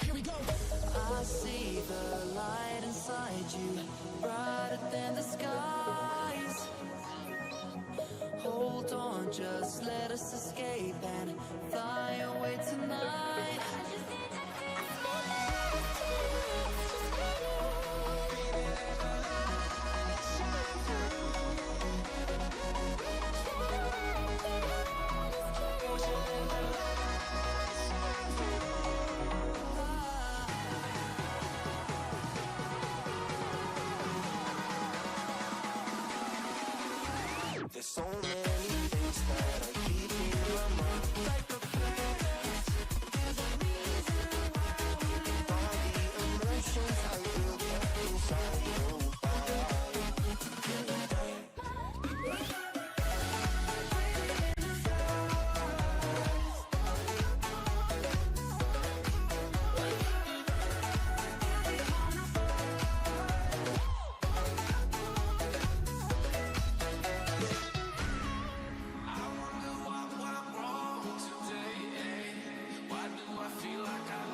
I see the light inside you, brighter than the skies. Hold on, just let us escape There's so many things that I keep in my mind. I feel like I